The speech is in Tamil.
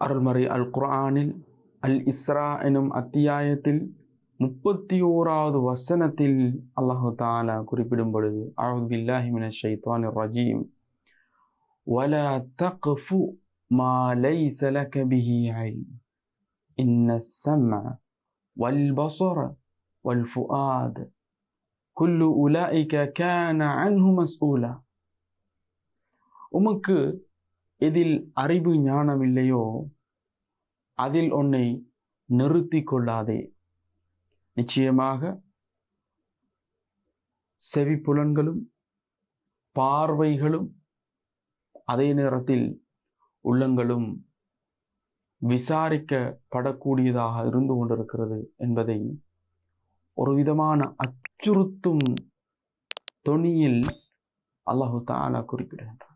அருள்மறை அல் குர்ஆனில் அல் இஸ்ரா எனும் அத்தியாயத்தில் முப்பத்தி ஓராவது வசனத்தில் அல்லாஹு தாலா குறிப்பிடும் பொழுது அவுது பில்லாஹி மினஷ் ஷைத்தானிர் ரஜீம் ولا تقف ما ليس لك به علم إن السمع والبصر والفؤاد كل أولئك كان عنه مسؤولا உமக்கு எதில் அறிவு ஞானம் இல்லையோ அதில் உன்னை நிறுத்தி கொள்ளாதே. நிச்சயமாக செவிப்புலன்களும் பார்வைகளும் அதே நேரத்தில் உள்ளங்களும் விசாரிக்கப்படக்கூடியதாக இருந்து கொண்டிருக்கிறது என்பதை ஒரு விதமான அச்சுறுத்தும் தொனியில் அல்லாஹு தாலா குறிப்பிடுகின்றார்